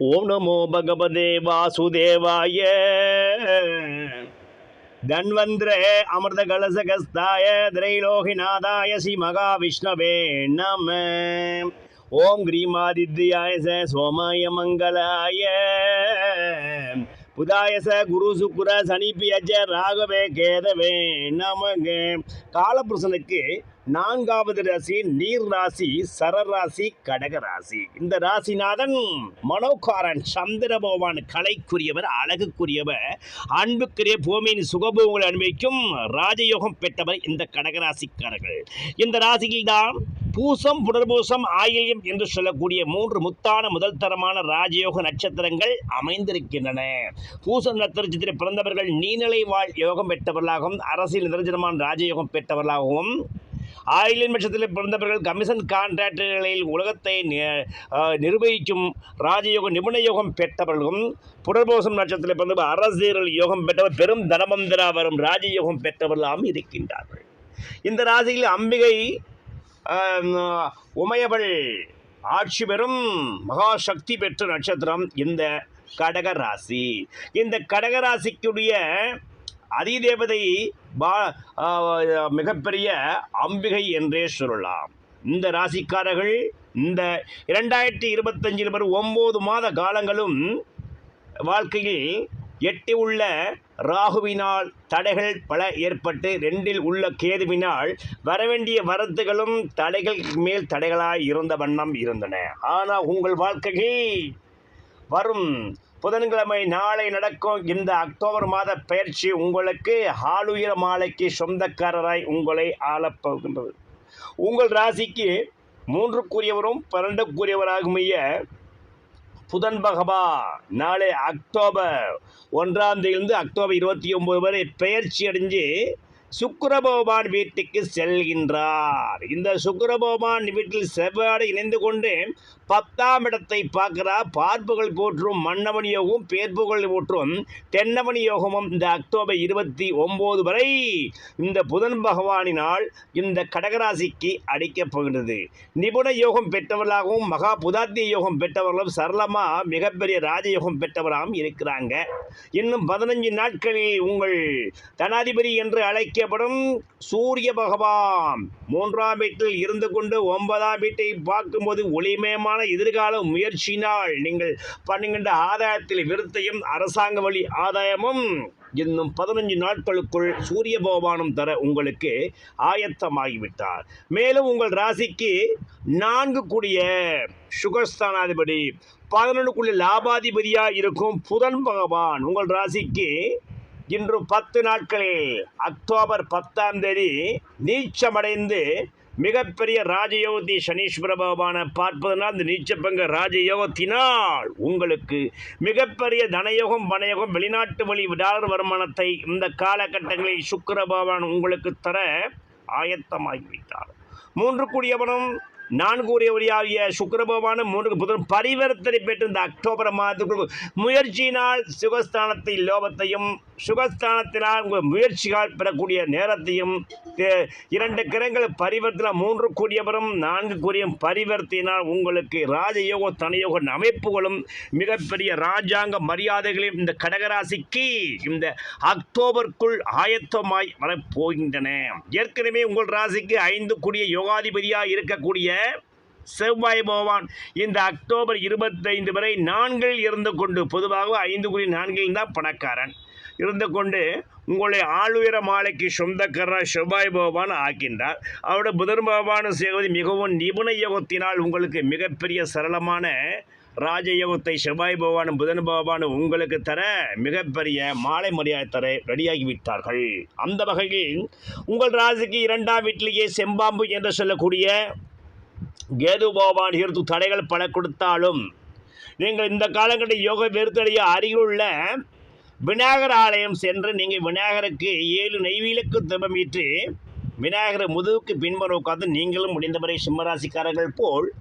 ஓம் நமோ பகவதே வாசுதேவாய. தன்வந்திரே அமிர்த கலசகஸ்தாய திரைலோகிநாதாய ஸ்ரீ மகாவிஷ்ணவே நம. ஓம் கிரீமாதித்யாய ச சோமாய மங்களாய. புதாயச குரு சுக்குர சனிப்பியஜ ராகவே கேதவே நமக. காலபுருஷனுக்கு நான்காவது ராசி நீர் ராசி சரராசி கடக ராசி. இந்த ராசிநாதன் மனோகாரன் சந்திர பகவான் கலைக்குரியவர் அழகுக்குரியவர். அன்புக்குரிய பூமியின் சுகபோகங்களை அனுபவிக்கும் ராஜயோகம் பெற்றவர் இந்த கடகராசிக்காரர்கள் இந்த ராசியில் தான் பூசம் புனர்பூசம் ஆயில்யம் என்று சொல்லக்கூடிய மூன்று முத்தான முதல் தரமான ராஜயோக நட்சத்திரங்கள் அமைந்திருக்கின்றன. பூசம் நட்சத்திரத்தில் பிறந்தவர்கள் நீநிலை வாழ் யோகம் பெற்றவர்களாகவும் அரசியல் நிரஞ்சனமான ராஜயோகம் பெற்றவர்களாகவும் ஆயிலின் பட்சத்தில் பிறந்தவர்கள் கமிஷன் கான்ட்ராக்டர்களில் உலகத்தை நி- நிர்வகிக்கும் ராஜயோக நிபுண யோகம் பெற்றவர்களும் புனர்போசம் நட்சத்திரத்தில் பிறந்தவர் அரசியல் யோகம் பெற்றவர் பெரும் தனமந்திரா வரும் ராஜயோகம் பெற்றவர்களாம் இருக்கின்றார்கள். இந்த ராசியில் அம்பிகை உமையவள் ஆட்சி பெறும் மகாசக்தி பெற்ற நட்சத்திரம் இந்த கடக ராசி. இந்த கடகராசிக்குடைய அதிதேவதை பா மிகப்பெரிய அம்பிகை என்றே சொல்லலாம். இந்த ராசிக்காரர்கள் இந்த இரண்டாயிரத்தி இருபத்தஞ்சில் வரும் ஒம்பது மாத காலங்களும் வாழ்க்கையில் எட்டி உள்ள ராகுவினால் தடைகள் பல ஏற்பட்டு ரெண்டில் உள்ள கேதுவினால் வரவேண்டிய வரத்துகளும் தடைகள் மேல் தடைகளாய் இருந்த வண்ணம் இருந்தன. ஆனால் உங்கள் வாழ்க்கையில் வரும் புதன்கிழமை நாளை நடக்கும் இந்த அக்டோபர் மாத பயிற்சி உங்களுக்கு ஆளுயர மாலைக்கு சொந்தக்காரராய் உங்களை ஆளப்போகின்றது உங்கள் ராசிக்கு மூன்றுக்குரியவரும் பன்னெண்டுக்குரியவராகுமைய புதன் பகவா நாளை அக்டோபர் ஒன்றாம் தேதியிலிருந்து அக்டோபர் இருபத்தி ஒம்பது வரை பெயர்ச்சி அடைஞ்சு சுக்கரபகவான் வீட்டுக்கு செல்கின்றார். இந்த சுக்கரபகவான் வீட்டில் செவ்வாடு இணைந்து கொண்டு பத்தாம் இடத்தை பார்க்கிறார். பார்ப்புகள் போற்றும் மன்னவன் யோகம் பேர்ப்புகள் போற்றும் தென்னவன் யோகமும் இந்த அக்டோபர் இருபத்தி ஒம்பது வரை இந்த புதன் பகவானினால் இந்த கடகராசிக்கு அடிக்கப் போகின்றது. நிபுண யோகம் பெற்றவர்களாகவும் மகா புதாத்திய யோகம் பெற்றவர்களும் சரளமாக மிகப்பெரிய ராஜயோகம் பெற்றவராகவும் இருக்கிறாங்க. இன்னும் பதினஞ்சு நாட்களில் உங்கள் தனாதிபதி என்று அழைக்கப்படும் சூரிய பகவான். மூன்றாம் வீட்டில் இருந்து கொண்டு ஒன்பதாம் வீட்டை பார்க்கும்போது ஒளிமயமான எதிர்கால முயற்சியினால் நீங்கள் பண்ணுகின்ற ஆதாயத்தில் விருத்தையும் அரசாங்க வழி ஆதாயமும் இன்னும் பதினஞ்சு நாட்களுக்குள் சூரிய பகவானும் தர உங்களுக்கு ஆயத்தமாகிவிட்டார். மேலும் உங்கள் ராசிக்கு நான்கு கூடிய சுகஸ்தானாதிபதி பதினொன்றுக்குள்ள லாபாதிபதியாக இருக்கும் புதன் பகவான் உங்கள் ராசிக்கு இன்று பத்து நாட்களில் அக்டோபர் பத்தாம் தேதி நீச்சமடைந்து மிகப்பெரிய ராஜயோகத்தை சனீஸ்வர பகவானை பார்ப்பதனால் இந்த நீச்சப்பங்க ராஜயோகத்தினால் உங்களுக்கு மிகப்பெரிய தனயோகம் பணயோகம் வெளிநாட்டு வழி டாலர் வருமானத்தை இந்த காலகட்டங்களில் சுக்கர பகவான் உங்களுக்கு தர ஆயத்தமாகிவிட்டார். மூன்று கூடியவனும் நான்கு உரியவரியாகிய சுக்கர பகவான மூன்று புதன் பரிவர்த்தனை பெற்று இந்த அக்டோபர் மாதத்துக்குள் முயற்சியினால் சுகஸ்தானத்தை லோபத்தையும் சுகஸ்தானத்தினால் உங்கள் முயற்சியால் பெறக்கூடிய நேரத்தையும் இரண்டு கிரகங்கள் பரிவர்த்தனை மூன்று கூடியவரும் நான்கு கூடிய பரிவர்த்தினால் உங்களுக்கு ராஜயோக தனியோக அமைப்புகளும் மிகப்பெரிய ராஜாங்க மரியாதைகளையும் இந்த கடகராசிக்கு இந்த அக்டோபருக்குள் ஆயத்தமாய் வரப்போகின்றன. ஏற்கனவே உங்கள் ராசிக்கு ஐந்து கூடிய யோகாதிபதியாக இருக்கக்கூடிய செவ்வாய் போவான் இந்த அக்டோபர் இருபத்தைந்து வரை நான்கில் இருந்து கொண்டு பொதுவாக ஐந்து குறி நான்கில் தான் பணக்காரன். இருந்து கொண்டு உங்களை ஆளுயர மாலைக்கு சொந்தக்காரர் செவ்வாய் பகவான் ஆக்கின்றார். அவருடைய புதன் பகவானும் செய்வது மிகவும் நிபுண யோகத்தினால் உங்களுக்கு மிகப்பெரிய சரளமான ராஜயோகத்தை செவ்வாய் பகவானும் புதன் பகவானும் உங்களுக்கு தர மிகப்பெரிய மாலை மரியாதை தர ரெடியாகிவிட்டார்கள் அந்த வகையில் உங்கள் ராசிக்கு இரண்டாம் வீட்டிலேயே செம்பாம்பு என்று சொல்லக்கூடிய கேது பகவான் இருந்து தடைகள் பல கொடுத்தாலும் நீங்கள் இந்த காலகட்ட யோக வெறுத்தடைய அருகிலுள்ள விநாயகர் ஆலயம் சென்று நீங்கள் விநாயகருக்கு ஏழு நெய்வீலுக்கு திபமிட்டு விநாயகர் முதுகுக்கு பின்புறம் உட்கார்ந்து நீங்களும் முடிந்தவரை சிம்மராசிக்காரர்கள் போல்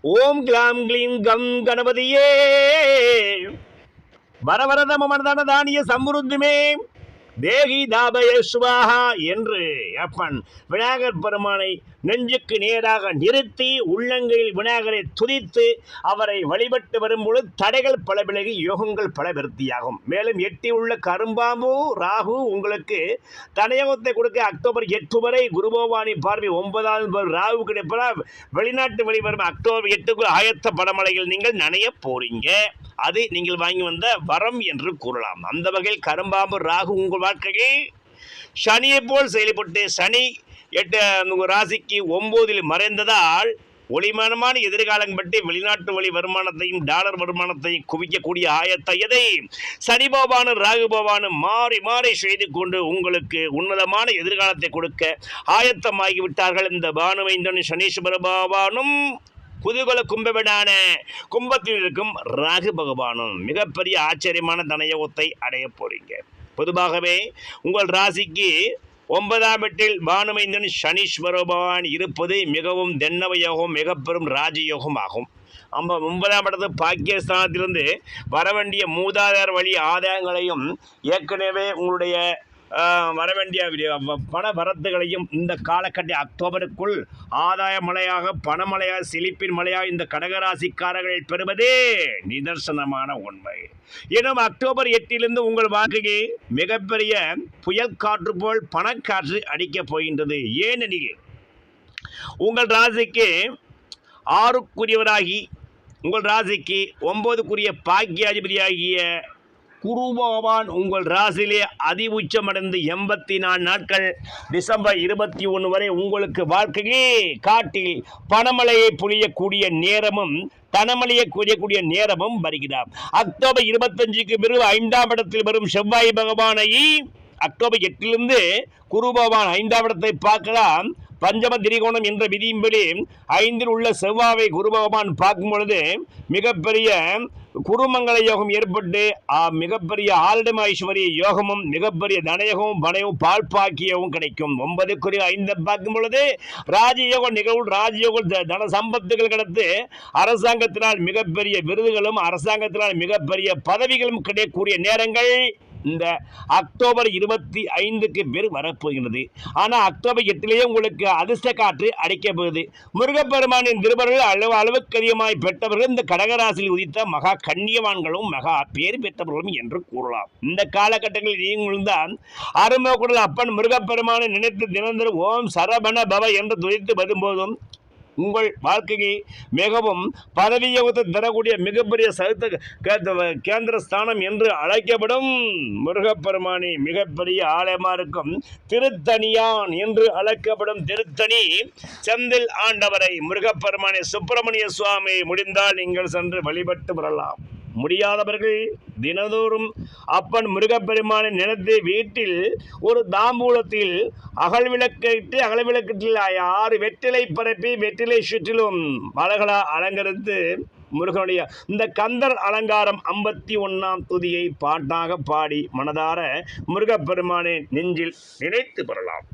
ஓம் கிளாம் கிளீம் கம் கணபதியே. வரவரத மமர்தான தானிய சம்ருத்துமே தேகி தாபய சுவாகா என்று அப்பன் விநாயகர் பெருமானை நெஞ்சுக்கு நேராக நிறுத்தி உள்ளங்கையில் விநாயகரை துதித்து அவரை வழிபட்டு வரும்பொழுது தடைகள் பல விலகி யோகங்கள் பல விருத்தியாகும். மேலும் எட்டி உள்ள கரும்பாம்பு ராகு உங்களுக்கு தனயோகத்தை கொடுக்க அக்டோபர் எட்டு வரை குருபவானி பார்வை ஒன்பதாவது ராகு கிடைப்பதால் வெளிநாட்டு வெளிவரும் அக்டோபர் எட்டுக்குள் ஆயத்த படமலையில் நீங்கள் நனைய போறீங்க. அது நீங்கள் வாங்கி வந்த வரம் என்று கூறலாம். அந்த வகையில் கரும்பாம்பு ராகு உங்கள் வாழ்க்கையில் சனியை போல் செயல்பட்டு சனி எட்டு ராசிக்கு ஒம்போதில் மறைந்ததால் ஒளிமானமான எதிர்காலம் பற்றி வெளிநாட்டு வழி வருமானத்தையும் டாலர் வருமானத்தையும் குவிக்கக்கூடிய ஆயத்தை எதை? சனி ராகு பகவானு மாறி மாறி செய்து கொண்டு உங்களுக்கு உன்னதமான எதிர்காலத்தை கொடுக்க ஆயத்தமாகி விட்டார்கள் இந்த பானுவைந்தன் சனீஸ்வர பகவானும் குதூகல கும்பவிடான கும்பத்தில் இருக்கும் ராகு பகவானும் மிகப்பெரிய ஆச்சரியமான தனயோகத்தை அடைய போறீங்க. பொதுவாகவே உங்கள் ராசிக்கு ஒன்பதாம் வீட்டில் பானுமைந்தன் சனீஸ்வர பகவான் இருப்பது மிகவும் தென்னவ யோகம் மிக பெரும் ராஜயோகம் ஆகும். நம்ம ஒன்பதாம் இடத்து பாக்கியஸ்தானத்திலிருந்து வர வேண்டிய மூதாதார வழி ஆதாயங்களையும் ஏற்கனவே உங்களுடைய வர வேண்டிய பண வரத்துகளையும் இந்த காலகட்ட அக்டோபருக்குள் ஆதாய மழையாக பணமழையாக செழிப்பின் மழையாக இந்த கடகராசிக்காரர்கள் பெறுவதே நிதர்சனமான உண்மை. எனும் அக்டோபர் எட்டிலிருந்து உங்கள் வாழ்க்கைக்கு மிகப்பெரிய புயல் காற்று போல் பணக்காற்று அடிக்கப் போகின்றது. ஏனெனில் உங்கள் ராசிக்கு ஆறுக்குரியவராகி உங்கள் ராசிக்கு ஒன்பதுக்குரிய பாக்கியாதிபதியாகிய குரு பகவான் உங்கள் ராசிலே அதி உச்சமடைந்து எண்பத்தி நாலு நாட்கள் டிசம்பர் இருபத்தி ஒன்று வரை உங்களுக்கு வாழ்க்கையே காட்டில் பணமழையை புரியக்கூடிய நேரமும் தனமலையை பொழியக்கூடிய நேரமும் வருகிறார். அக்டோபர் இருபத்தஞ்சுக்கு பிறகு ஐந்தாம் இடத்தில் வரும் செவ்வாய் பகவானை அக்டோபர் எட்டிலிருந்து குரு பகவான் ஐந்தாம் இடத்தை பார்க்கலாம். பஞ்சம திரிகோணம் என்ற விதியின்படி ஐந்தில் உள்ள செவ்வாவை குரு பகவான் பார்க்கும் பொழுது மிகப்பெரிய குருமங்கள யோகம் ஏற்பட்டு மிகப்பெரிய ஆல்டம் ஐஸ்வர்ய யோகமும் மிகப்பெரிய தனயோகமும் பணையும் பால் பாக்கியமும் கிடைக்கும். ஒன்பதுக்குரிய ஐந்து பார்க்கும் பொழுது ராஜயோக நிகழ்வு ராஜயோக த- தன சம்பத்துகள் கிடைத்து அரசாங்கத்தினால் மிகப்பெரிய விருதுகளும் அரசாங்கத்தினால் மிகப்பெரிய பதவிகளும் கிடைக்கக்கூடிய நேரங்கள். இந்த அக்டோபர் இருபத்தி ஐந்துக்கு பேர் வரப்போகிறது ஆனால் அக்டோபர் எட்டிலேயே உங்களுக்கு அதிர்ஷ்ட காற்று அடைக்கப் போகுது. முருகப்பெருமானின் திருவர்கள் அளவு அளவுக்கு அதிகமாய் பெற்றவர்கள் இந்த கடகராசியில் உதித்த மகா கண்ணியவான்களும் மகா பேர் பெற்றவர்களும் என்று கூறலாம். இந்த காலகட்டங்களில் நீங்களும் தான் அருமகுடல் அப்பன் முருகப்பெருமானை நினைத்து தினந்தரும் ஓம் சரபண பவ என்று துதித்து வரும்போதும் உங்கள் வாழ்க்கையை மிகவும் பதவியோகத்தை தரக்கூடிய மிகப்பெரிய சகுத்த கேந்திர ஸ்தானம் என்று அழைக்கப்படும் முருகப்பெருமானி மிகப்பெரிய ஆலயமாக இருக்கும் திருத்தணியான் என்று அழைக்கப்படும் திருத்தணி செந்தில் ஆண்டவரை முருகப்பெருமானி சுப்பிரமணிய சுவாமி முடிந்தால் நீங்கள் சென்று வழிபட்டு வரலாம். முடியாதவர்கள் தினதோறும் அப்பன் முருகப்பெருமானை நினைத்து வீட்டில் ஒரு தாம்பூலத்தில் அகல் விளக்கிட்டு அகல் ஆறு வெற்றிலை பரப்பி வெற்றிலை சுற்றிலும் மலர்களா அலங்கரித்து முருகனுடைய இந்த கந்தர் அலங்காரம் ஐம்பத்தி ஒன்றாம் துதியை பாட்டாக பாடி மனதார முருகப்பெருமானை நெஞ்சில் நினைத்து பெறலாம்.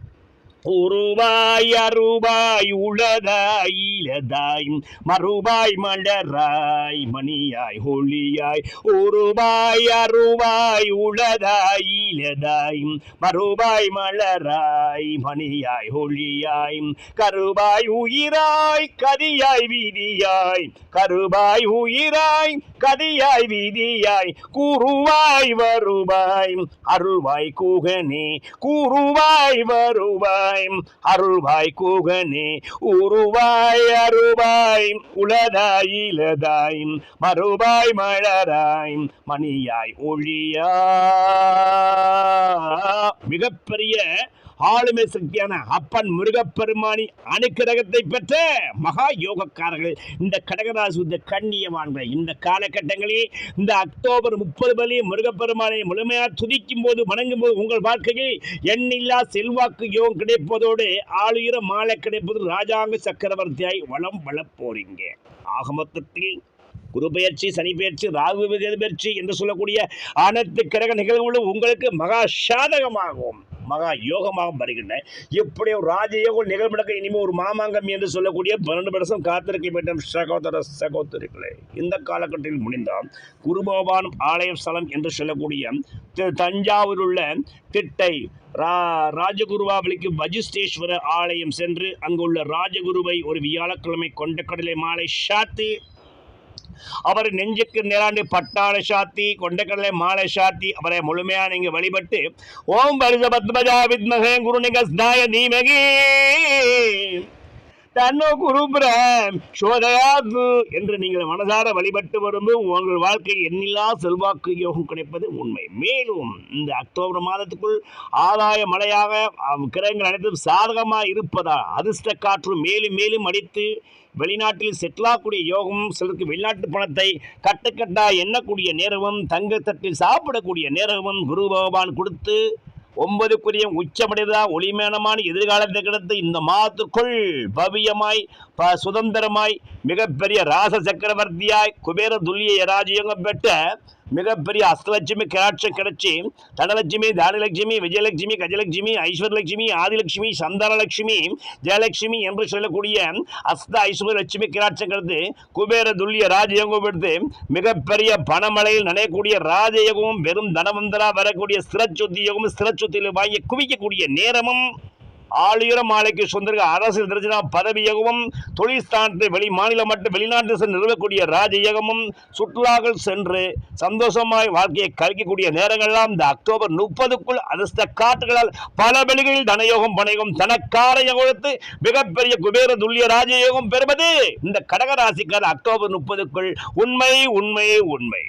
உருவாய் அருவாய் உளதாய் இலதாய் மறுபாய் மலராய் மணியாய் ஒளியாய். உருவாய் அருவாய் உளதாய் இலதாய் மறுபாய் மலராய் மணியாய் ஒளியாய். கருவாய் உயிராய் கதியாய் வீதியாய். கருவாய் உயிராய் கதியாய் வீதியாய். கூறுவாய் வருவாய் அருள்வாய் கூகனே. கூறுவாய் வருவாய் அருள்வாய் கூகனே உருவாய் அருவாய் உளதாய் இலதாய் மறுவாய் மலராய் மணியாய் ஒழியா. மிகப்பெரிய ஆளுமை சக்தியான அப்பன் முருகப்பெருமானி அனுக்கிரகத்தை பெற்ற மகா யோகக்காரர்கள். இந்த கடகராசி இந்த கண்ணியமான்கள் இந்த காலகட்டங்களில் இந்த அக்டோபர் முப்பது வழி முருகப்பெருமானை முழுமையாக துதிக்கும் போது வணங்கும் போது உங்கள் வாழ்க்கையில் எண்ணில்லா செல்வாக்கு யோகம் கிடைப்பதோடு ஆளுயர மாலை கிடைப்பது ராஜாங்க சக்கரவர்த்தியாய் வளம் வளப் போறீங்க. ஆக மொத்தத்தில் குரு பயிற்சி சனி பெயர்ச்சி ராகு பயிற்சி என்று சொல்லக்கூடிய அனைத்து கிரக நிகழ்வுகளும் உங்களுக்கு மகா சாதகமாகும். மகா யோகமாக வருகின்றன. இப்படி ஒரு ராஜயோகம் நிகழ்மடக்க இனிமேல் ஒரு மாமாங்கம் என்று சொல்லக்கூடிய பன்னெண்டு வருஷம் காத்திருக்க வேண்டும். சகோதர சகோதரிகளே இந்த காலகட்டத்தில் முடிந்தால் குருபகவான் ஆலய ஸ்தலம் என்று சொல்லக்கூடிய தஞ்சாவூர் தஞ்சாவூரில் உள்ள திட்டை ரா ராஜகுருவாவளிக்கு வஜிஷ்டேஸ்வர ஆலயம் சென்று அங்குள்ள ராஜகுருவை ஒரு வியாழக்கிழமை கொண்ட கடலை மாலை சாத்தி அவர் நெஞ்சுக்கு நிராண்டு பட்டாள சாத்தி கொண்டக்கடலை மாலை சாத்தி அவரை முழுமையா நீங்க வழிபட்டு ஓம் பரிச பத்மஜா வித்மகே குருநிகஸ்தாய தீமகி. தன்னோ குருபிரம் சோதயாது என்று நீங்கள் மனதார வழிபட்டு வரும்போது உங்கள் வாழ்க்கை எண்ணில்லா செல்வாக்கு யோகம் கிடைப்பது உண்மை. மேலும் இந்த அக்டோபர் மாதத்துக்குள் ஆதாய மழையாக கிரகங்கள் அனைத்தும் சாதகமாக இருப்பதால் அதிர்ஷ்ட காற்று மேலும் மேலும் அடித்து வெளிநாட்டில் செட்டிலாகக்கூடிய யோகம் சிலருக்கு வெளிநாட்டு பணத்தை கட்டுக்கட்டாக எண்ணக்கூடிய நேரமும் தங்கத்தட்டில் சாப்பிடக்கூடிய நேரமும் குரு பகவான் கொடுத்து ஒன்பதுக்குரியம் உச்சமடைதான் ஒளிமேனமான எதிர்காலத்தை கிடந்து இந்த மாதத்துக்குள் பவியமாய் ப சுதந்திரமாய் மிகப்பெரிய ராச சக்கரவர்த்தியாய் குபேர துல்லிய ராஜயோகம் பெற்ற மிகப்பெரிய அஷ்டலட்சுமி கடாட்சம் கிடைச்சி தனலட்சுமி தானலட்சுமி விஜயலட்சுமி கஜலட்சுமி ஐஸ்வர்லட்சுமி ஆதிலட்சுமி சந்தானலட்சுமி ஜெயலட்சுமி என்று சொல்லக்கூடிய அஸ்த ஐஸ்வர்ய லட்சுமி கிராட்சம் கிடைத்து குபேர துல்லிய ராஜயோகம் எடுத்து மிகப்பெரிய பணமழையில் நனையக்கூடிய ராஜயோகமும் வெறும் தனவந்தரா வரக்கூடிய ஸ்திரச்சுத்தி யோகமும் ஸ்திரச்சுத்தியில் வாங்கி குவிக்கக்கூடிய நேரமும் ஆளுயர மாலைக்கு சொந்தங்க அரசியல் தரிசன பதவியகமும் தொழில் ஸ்தானத்தை வெளி மாநிலம் மற்றும் வெளிநாட்டு சென்று நிறுவக்கூடிய ராஜயோகமும் சுற்றுலாக்கள் சென்று சந்தோஷமாய் வாழ்க்கையை கழிக்கக்கூடிய நேரங்கள்லாம் இந்த அக்டோபர் முப்பதுக்குள் அதிர்ஷ்ட காற்றுகளால் பல வெளிகளில் தனயோகம் பணயோகம் தனக்கார யோகத்து மிகப்பெரிய குபேர துல்லிய ராஜயோகம் பெறுவது இந்த கடகராசிக்கார அக்டோபர் முப்பதுக்குள். உண்மை உண்மை உண்மை.